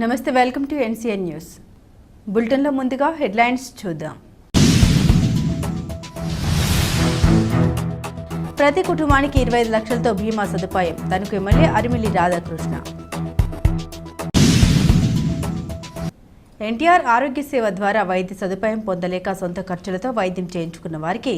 నమస్తే welcome to NCN news. బులెటిన్లో ముందుగా హెడ్లైన్స్ చూద్దాం. ప్రతి కుటుంబానికి ఇరవై ఐదు లక్షలతో బీమా సదుపాయం. తనకు ఎమ్మెల్యే అరిమిల్లి రాధాకృష్ణ. ఎన్టీఆర్ ఆరోగ్య సేవ ద్వారా వైద్య సదుపాయం పొందలేక సొంత ఖర్చులతో వైద్యం చేయించుకున్న వారికి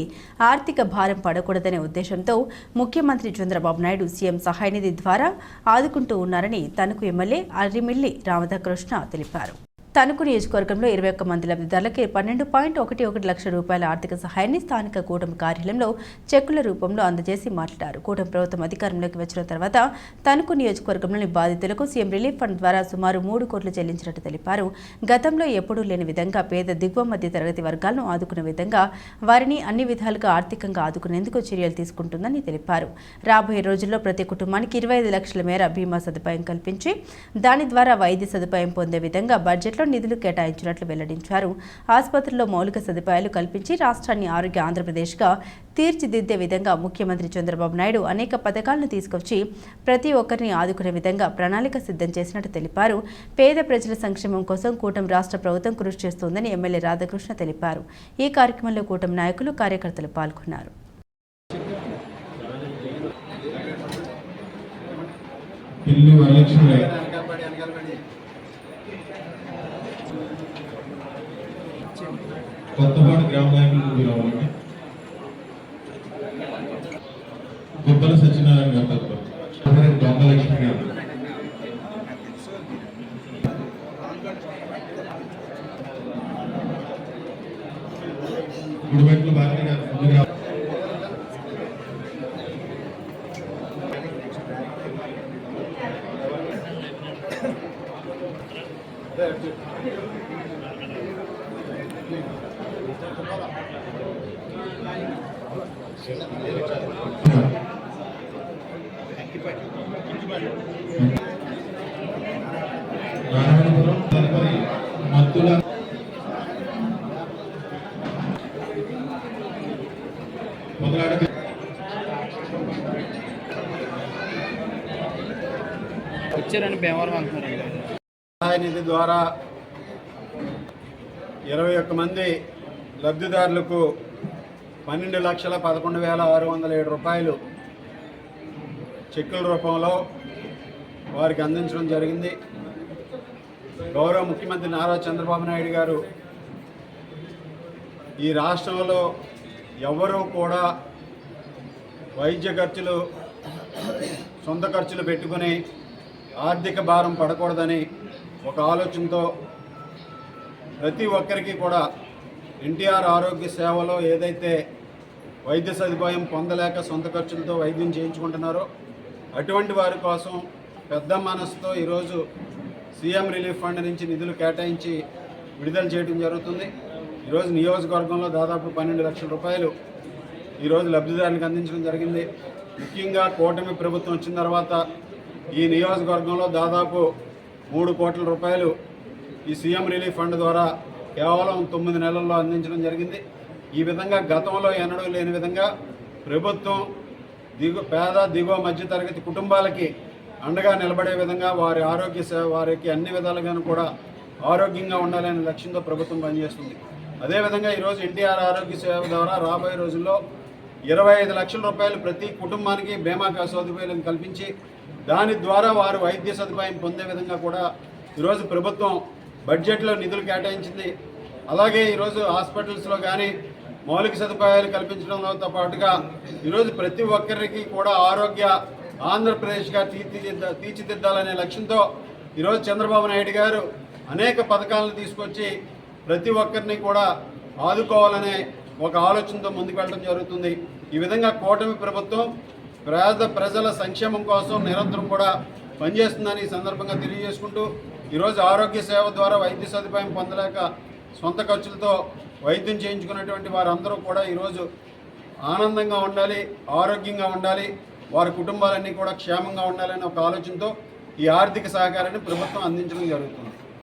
ఆర్థిక భారం పడకూడదనే ఉద్దేశంతో ముఖ్యమంత్రి చంద్రబాబు నాయుడు సీఎం సహాయనిధి ద్వారా ఆదుకుంటూ ఉన్నారని తనకు ఎమ్మెల్యే అరిమిల్లి రామదకృష్ణ తెలిపారు. తణుకు నియోజకవర్గంలో ఇరవై ఒక్క మంది లబ్ధిదారులకి పన్నెండు పాయింట్ ఒకటి ఒకటి లక్షల రూపాయల ఆర్థిక సహాయాన్ని స్థానిక కూటమి కార్యాలయంలో చెక్కుల రూపంలో అందజేసి మాట్లాడారు. కూటమి ప్రభుత్వం అధికారంలోకి వచ్చిన తర్వాత తణుకు నియోజకవర్గంలోని బాధితులకు సీఎం రిలీఫ్ ఫండ్ ద్వారా సుమారు మూడు కోట్లు చెల్లించినట్టు తెలిపారు. గతంలో ఎప్పుడూ లేని విధంగా పేద దిగువ మధ్య తరగతి వర్గాలను ఆదుకునే విధంగా వారిని అన్ని విధాలుగా ఆర్థికంగా ఆదుకునేందుకు చర్యలు తీసుకుంటుందని తెలిపారు. రాబోయే రోజుల్లో ప్రతి కుటుంబానికి ఇరవై ఐదు లక్షల మేర బీమా సదుపాయం కల్పించి దాని ద్వారా వైద్య సదుపాయం పొందే విధంగా బడ్జెట్లో నిధులు కేటాయించినట్లు వెల్లడించారు. ఆసుపత్రుల్లో మౌలిక సదుపాయాలు కల్పించి రాష్ట్రాన్ని ఆరోగ్య ఆంధ్రప్రదేశ్గా తీర్చిదిద్దే విధంగా ముఖ్యమంత్రి చంద్రబాబు నాయుడు అనేక పథకాలను తీసుకొచ్చి ప్రతి ఒక్కరిని ఆదుకునే విధంగా ప్రణాళిక సిద్ధం చేసినట్టు తెలిపారు. పేద ప్రజల సంక్షేమం కోసం కూటమి రాష్ట్ర ప్రభుత్వం కృషి చేస్తోందని ఎమ్మెల్యే రాధాకృష్ణ తెలిపారు. ఈ కార్యక్రమంలో కూటమి నాయకులు కార్యకర్తలు పాల్గొన్నారు. పిల్లి వరలక్ష్మి. కొత్తపాటి గ్రామ నాయకులు మీరు అవ్వండి గుబ్బల సత్యనారాయణ గారు తదుపరి దొంగలక్ష్మి గారు. గుడిమెట్ల భారతి గారు. మత్తుల మొదలాడ వచ్చారని భీమవరం అంటున్నారు. సహాయ నిధి ద్వారా ఇరవై ఒక్క మంది లబ్ధిదారులకు పన్నెండు లక్షల పదకొండు వేల ఆరు వందల ఏడు రూపాయలు చెక్కుల రూపంలో వారికి అందించడం జరిగింది. గౌరవ ముఖ్యమంత్రి నారా చంద్రబాబు నాయుడు గారు ఈ రాష్ట్రంలో ఎవరూ కూడా వైద్య ఖర్చులు సొంత ఖర్చులు పెట్టుకుని ఆర్థిక భారం పడకూడదని ఒక ఆలోచనతో ప్రతి ఒక్కరికి కూడా ఎన్టీఆర్ ఆరోగ్య సేవలో ఏదైతే వైద్య సదుపాయం పొందలేక సొంత ఖర్చులతో వైద్యం చేయించుకుంటున్నారో అటువంటి వారి కోసం పెద్ద మనసుతో ఈరోజు సీఎం రిలీఫ్ ఫండ్ నుంచి నిధులు కేటాయించి విడుదల చేయడం జరుగుతుంది. ఈరోజు నియోజకవర్గంలో దాదాపు పన్నెండు లక్షల రూపాయలు ఈరోజు లబ్ధిదారులకు అందించడం జరిగింది. ముఖ్యంగా కూటమి ప్రభుత్వం వచ్చిన తర్వాత ఈ నియోజకవర్గంలో దాదాపు మూడు కోట్ల రూపాయలు ఈ సీఎం రిలీఫ్ ఫండ్ ద్వారా కేవలం తొమ్మిది నెలల్లో అందించడం జరిగింది. ఈ విధంగా గతంలో ఎన్నడూ లేని విధంగా ప్రభుత్వం దిగు పేద దిగువ మధ్యతరగతి కుటుంబాలకి అండగా నిలబడే విధంగా వారి ఆరోగ్య సేవ వారికి అన్ని విధాలుగాను కూడా ఆరోగ్యంగా ఉండాలనే లక్ష్యంతో ప్రభుత్వం పనిచేస్తుంది. అదేవిధంగా ఈరోజు ఎన్టీఆర్ ఆరోగ్య సేవ ద్వారా రాబోయే రోజుల్లో ఇరవై ఐదు లక్షల రూపాయలు ప్రతి కుటుంబానికి బీమా సదుపాయం కల్పించి దాని ద్వారా వారు వైద్య సదుపాయం పొందే విధంగా కూడా ఈరోజు ప్రభుత్వం బడ్జెట్లో నిధులు కేటాయించింది. అలాగే ఈరోజు హాస్పిటల్స్లో కానీ మౌలిక సదుపాయాలు కల్పించడంతో పాటుగా ఈరోజు ప్రతి ఒక్కరికి కూడా ఆరోగ్య ఆంధ్రప్రదేశ్గా తీర్చిదిద్ద తీర్చిదిద్దాలనే లక్ష్యంతో ఈరోజు చంద్రబాబు నాయుడు గారు అనేక పథకాలను తీసుకొచ్చి ప్రతి ఒక్కరిని కూడా ఆదుకోవాలనే ఒక ఆలోచనతో ముందుకు వెళ్ళడం జరుగుతుంది. ఈ విధంగా కూటమి ప్రభుత్వం పేద ప్రజల సంక్షేమం కోసం నిరంతరం కూడా పనిచేస్తుందని సందర్భంగా తెలియజేసుకుంటూ ఈరోజు ఆరోగ్య సేవ ద్వారా వైద్య సదుపాయం పొందలేక సొంత ఖర్చులతో వైద్యం చేయించుకున్నటువంటి వారందరూ కూడా ఈరోజు ఆనందంగా ఉండాలి ఆరోగ్యంగా ఉండాలి వారి కుటుంబాలన్నీ కూడా క్షేమంగా ఉండాలనే ఒక ఆలోచనతో ఈ ఆర్థిక సహకారాన్ని ప్రభుత్వం అందించడం జరుగుతుంది.